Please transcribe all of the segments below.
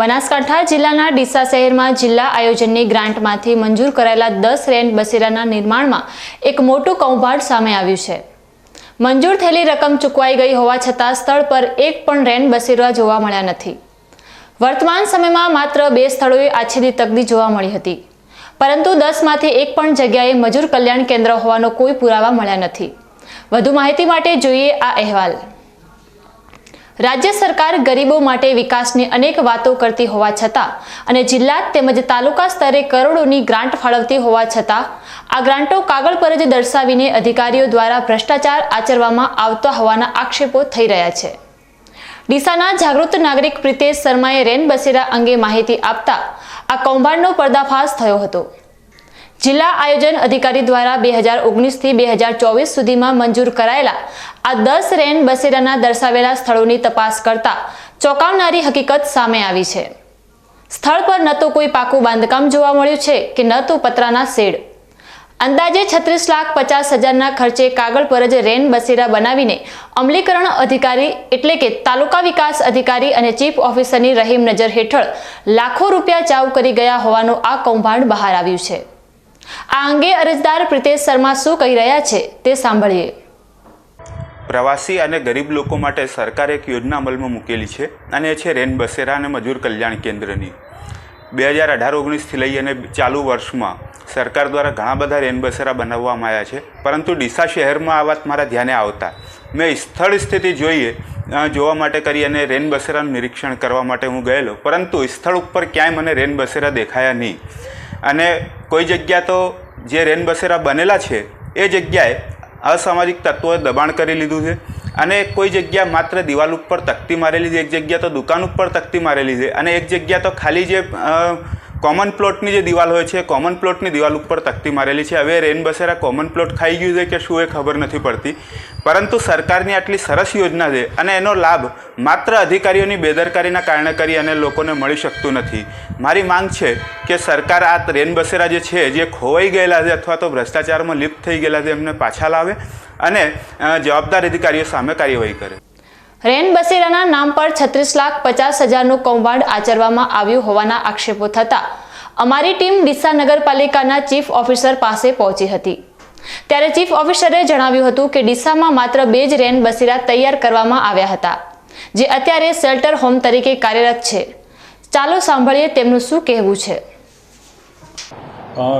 બનાસકાંઠા જિલ્લાના ડીસા શહેરમાં જિલ્લા આયોજનની ગ્રાન્ટમાંથી મંજૂર કરાયેલા દસ રેન બસેરાના નિર્માણમાં એક મોટું કૌભાંડ સામે આવ્યું છે. મંજૂર થયેલી રકમ ચૂકવાઈ ગઈ હોવા છતાં સ્થળ પર એક પણ રેન બસેરા જોવા મળ્યા નથી. વર્તમાન સમયમાં માત્ર બે સ્થળોએ આછેદી તકદી જોવા મળી હતી. પરંતુ દસમાંથી એક પણ જગ્યાએ મજૂર કલ્યાણ કેન્દ્ર હોવાનો કોઈ પુરાવા મળ્યા નથી. વધુ માહિતી માટે જોઈએ આ અહેવાલ. રાજ્ય સરકાર ગરીબો માટે વિકાસની અનેક વાતો કરતી હોવા છતાં અને જિલ્લા તેમજ તાલુકા સ્તરે કરોડોની ગ્રાન્ટ ફાળવતી હોવા છતાં, આ ગ્રાન્ટો કાગળ પર જ દર્શાવીને અધિકારીઓ દ્વારા ભ્રષ્ટાચાર આચરવામાં આવતા હોવાના આક્ષેપો થઈ રહ્યા છે. ડીસાના જાગૃત નાગરિક પ્રિતેશ શર્માએ રેન બસેરા અંગે માહિતી આપતા આ કૌભાંડનો પર્દાફાશ થયો હતો. જિલ્લા આયોજન અધિકારી દ્વારા બે હજાર ઓગણીસથી બે હજાર ચોવીસ સુધીમાં મંજૂર કરાયેલા આ દસ રેન બસેરાના દર્શાવેલા સ્થળોની તપાસ કરતા ચોંકાવનારી હકીકત સામે આવી છે. સ્થળ પર ન તો કોઈ પાકું બાંધકામ જોવા મળ્યું છે કે ન તો પતરાના શેડ. અંદાજે છત્રીસ લાખ પચાસ હજારના ખર્ચે કાગળ પર જ રેન બસેરા બનાવીને અમલીકરણ અધિકારી એટલે કે તાલુકા વિકાસ અધિકારી અને ચીફ ઓફિસરની રહીમ નજર હેઠળ લાખો રૂપિયા ચાવ કરી ગયા હોવાનું આ કૌભાંડ બહાર આવ્યું છે. આ અંગે અરજદાર પ્રિતેશ શર્મા શું કહી રહ્યા છે તે સાંભળીએ. પ્રવાસી અને ગરીબ લોકો માટે સરકારે એક યોજના અમલમાં મૂકેલી છે અને એ છે રેન બસેરા અને મજૂર કલ્યાણ કેન્દ્રની. બે હજાર અઢાર ઓગણીસથી લઈ અને ચાલુ વર્ષમાં સરકાર દ્વારા ઘણા બધા રેન બસેરા બનાવવામાં આવ્યા છે, પરંતુ ડીસા શહેરમાં આ વાત મારા ધ્યાને આવતા. મેં સ્થળ સ્થિતિ જોઈએ જોવા માટે કરી અને રેન બસેરાનું નિરીક્ષણ કરવા માટે હું ગયેલો, પરંતુ સ્થળ ઉપર ક્યાંય મને રેન બસેરા દેખાયા નહીં. અને કોઈ જગ્યા તો જે રેનબસેરા બનેલા છે, એ જગ્યાએ અસામાજિક તત્વોએ દબાણ કરી લીધું છે. અને કોઈ જગ્યા માત્ર દિવાલ ઉપર તકતી મારેલી છે, એક જગ્યા તો દુકાન ઉપર તકતી મારેલી છે. અને એક જગ્યા તો ખાલી જે કોમન પ્લોટની જે દિવાલ હોય છે કોમન પ્લોટની દિવાલ ઉપર તકતી મારેલી છે. હવે રેન બસેરા કોમન પ્લોટ ખાઈ ગયું છે કે શું એ ખબર નથી પડતી. પરંતુ સરકારની આટલી સરસ યોજના છે અને એનો લાભ માત્ર અધિકારીઓની બેદરકારીના કારણે કરી અને લોકોને મળી શકતું નથી. મારી માંગ છે કે સરકાર આ રેન બસેરા જે છે, જે ખોવાઈ ગયેલા છે અથવા તો ભ્રષ્ટાચારમાં લિપ્ત થઈ ગયેલા છે, એમને પાછા લાવે અને જવાબદાર અધિકારીઓ સામે કાર્યવાહી કરે. રેન બસેરાના નામ પર છત્રીસ લાખ પચાસ હજારનું કૌભાંડ આચરવામાં આવ્યું હોવાના આક્ષેપો થતા અમારી ટીમ ડીસા નગરપાલિકાના ચીફ ઓફિસર પાસે પહોંચી હતી. ત્યારે ચીફ ઓફિસરે જણાવ્યું હતું કે ડીસામાં માત્ર બે જ રેન બસેરા તૈયાર કરવામાં આવ્યા હતા, જે અત્યારે શેલ્ટર હોમ તરીકે કાર્યરત છે. ચાલો સાંભળીએ તેમનું શું કહેવું છે.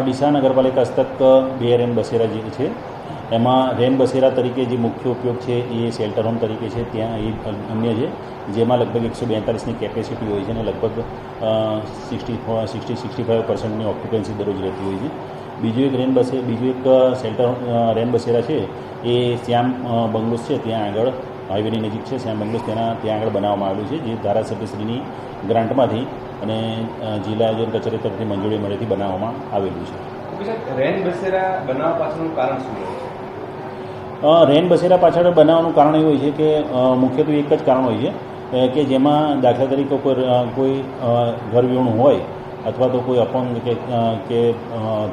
ડીસા નગરપાલિકા હસ્તક બે રેન બસેરા જે છે એમાં રેન બસેરા તરીકે જે મુખ્ય ઉપયોગ છે એ શેલ્ટર હોમ તરીકે છે, ત્યાં એ અન્ય છે જેમાં લગભગ એકસો બેતાલીસની કેપેસિટી હોય છે અને લગભગ સિક્સટી સિક્સટી સિક્સટી ફાઇવ પર્સન્ટની ઓક્યુપન્સી દરરોજ રહેતી હોય છે. બીજું એક રેન બસે, બીજું એક શેલ્ટર રેન બસેરા છે, એ શ્યામ બંગલોસ છે, ત્યાં આગળ હાઈવેની નજીક છે. શ્યામ બંગલોસ તેના, ત્યાં આગળ બનાવવામાં આવેલું છે, જે ધારાસભ્યશ્રીની ગ્રાન્ટમાંથી અને જિલ્લા આયોજન કચેરી તરફથી મંજૂરી મળેથી બનાવવામાં આવેલું છે. રેન બસેરા બનાવવા પાછળનું કારણ પાછળ બનાવવાનું કારણ એવું હોય છે કે મુખ્યત્વે એક જ કારણ હોય છે કે જેમાં દાખલા તરીકે કોઈ કોઈ અ, ઘર વિહોણું હોય અથવા તો કોઈ અપંગ કે કે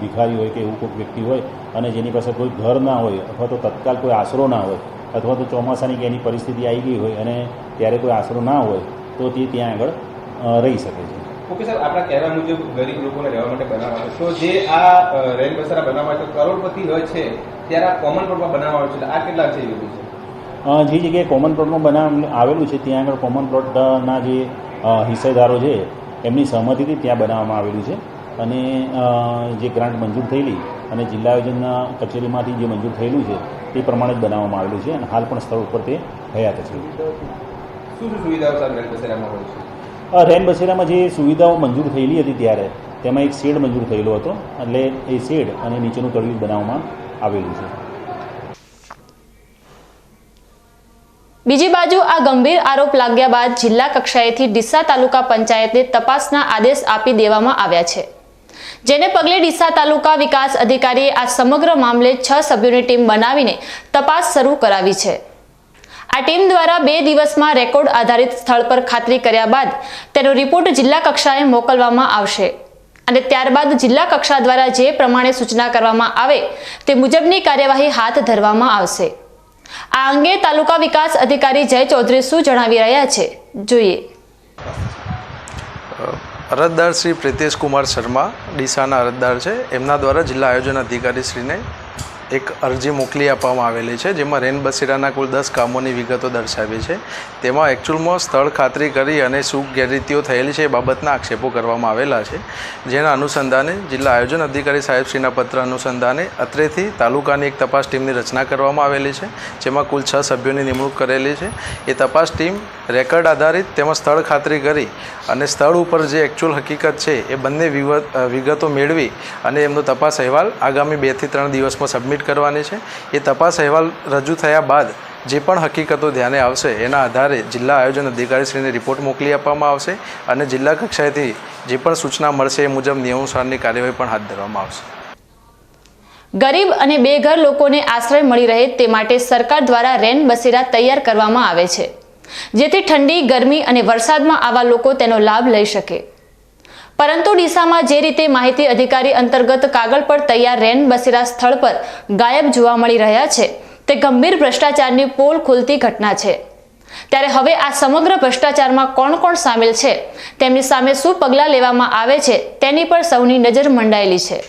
ભિખારી હોય કે એવું કોઈ વ્યક્તિ હોય અને જેની પાસે કોઈ ઘર ના હોય અથવા તો તત્કાલ કોઈ આશરો ના હોય અથવા તો ચોમાસાની કે એની પરિસ્થિતિ આવી ગઈ હોય અને ત્યારે કોઈ આશરો ના હોય તો તે ત્યાં આગળ રહી શકે છે. ઓકે સર આપણા કહેવા મુજબ ગરીબ લોકોને રહેવા માટે બનાવવા તો જે આ રેલ બસારા બનાવવા છે કરોડપતિ હોય છે ત્યારે આ કોમન પ્લોટમાં બનાવવા છે. આ કેટલા છે એવું છે જે જગ્યાએ કોમન પ્લોટમાં બનાવ આવેલું છે ત્યાં આગળ કોમન પ્લોટના જે હિસ્સેદારો છે એમની સહમતિથી ત્યાં બનાવવામાં આવેલું છે. અને જે ગ્રાન્ટ મંજૂર થયેલી અને જિલ્લા આયોજનના કચેરીમાંથી જે મંજૂર થયેલું છે તે પ્રમાણે જ બનાવવામાં આવેલું છે અને હાલ પણ સ્થળ ઉપર તે હયાત છે. શું શું સુવિધાઓ સર રેલ બસેરામાં હોય છે. અ, રેન બસેરામાં જે સુવિધાઓ મંજૂર થયેલી હતી ત્યારે તેમાં એક શેડ મંજૂર થયેલો હતો એટલે એ શેડ અને નીચેનું તળિયું બનાવવામાં આવેલું છે. બીજી બાજુ આ ગંભીર આરોપ લાગ્યા બાદ જિલ્લા કક્ષાએથી ડીસા તાલુકા પંચાયતને તપાસના આદેશ આપી દેવામાં આવ્યા છે. જેને પગલે ડીસા તાલુકા વિકાસ અધિકારીએ આ સમગ્ર મામલે છ સભ્યોની ટીમ બનાવીને તપાસ શરૂ કરાવી છે. આ ટીમ દ્વારા બે દિવસમાં રેકોર્ડ આધારિત સ્થળ પર ખાતરી કર્યા બાદ તેનો રિપોર્ટ જિલ્લા કક્ષાએ મોકલવામાં આવશે. અને ત્યારબાદ જિલ્લા કક્ષા દ્વારા જે પ્રમાણે સૂચના કરવામાં આવે તે મુજબની કાર્યવાહી હાથ ધરવામાં આવશે. આ અંગે તાલુકા વિકાસ અધિકારી જય ચૌધરી શું જણાવી રહ્યા છે, જોઈએ. અરજદાર શ્રી પ્રિતેશ કુમાર શર્મા, ડીસાના અરજદાર છે. એમના દ્વારા જિલ્લા આયોજન અધિકારી શ્રીને એક અરજી મોકલી આપવામાં આવેલી છે, જેમાં રેન બસેરાના કુલ દસ કામોની વિગતો દર્શાવી છે. તેમાં એકચ્યુઅલમાં સ્થળ ખાતરી કરી અને શું ગેરરીતિઓ થયેલી છે એ બાબતના આક્ષેપો કરવામાં આવેલા છે. જેના અનુસંધાને જિલ્લા આયોજન અધિકારી સાહેબશ્રીના પત્ર અનુસંધાને અત્રેથી તાલુકાની એક તપાસ ટીમની રચના કરવામાં આવેલી છે, જેમાં કુલ છ સભ્યોની નિમણૂક કરેલી છે. એ તપાસ ટીમ રેકર્ડ આધારિત તેમાં સ્થળ ખાતરી કરી અને સ્થળ ઉપર જે એકચ્યુઅલ હકીકત છે એ બંને વિગતો મેળવી અને એમનો તપાસ અહેવાલ આગામી બેથી ત્રણ દિવસમાં સબમિટ કરવાની છે. એ તપાસ અહેવાલ રજૂ થયા બાદ જે પણ હકીકતો ધ્યાને આવશે, એના આધારે જિલ્લા આયોજન અધિકારીશ્રીને રિપોર્ટ મોકલી આપવામાં આવશે અને જિલ્લા કક્ષાએથી જે પણ સૂચના મળશે એ મુજબ નિયમાનુસારની કાર્યવાહી પણ હાથ ધરવામાં આવશે. ગરીબ અને બેઘર લોકોને આશ્રય મળી રહે તે માટે સરકાર દ્વારા રેન બસેરા તૈયાર કરવામાં આવે છે. જેથી ઠંડી, ગરમી અને વરસાદમાં આવા લોકો તેનો લાભ લઈ શકે. પરંતુ ડીસામાં જે રીતે માહિતી અધિકારી અંતર્ગત કાગળ પર તૈયાર રેન બસેરા સ્થળ પર ગાયબ જોવા મળી રહ્યા છે, તે ગંભીર ભ્રષ્ટાચારની પોલ ખુલતી ઘટના છે. ત્યારે હવે આ સમગ્ર ભ્રષ્ટાચારમાં કોણ કોણ સામેલ છે, તેમની સામે શું પગલાં લેવામાં આવે છે, તેની પર સૌની નજર મંડાયેલી છે.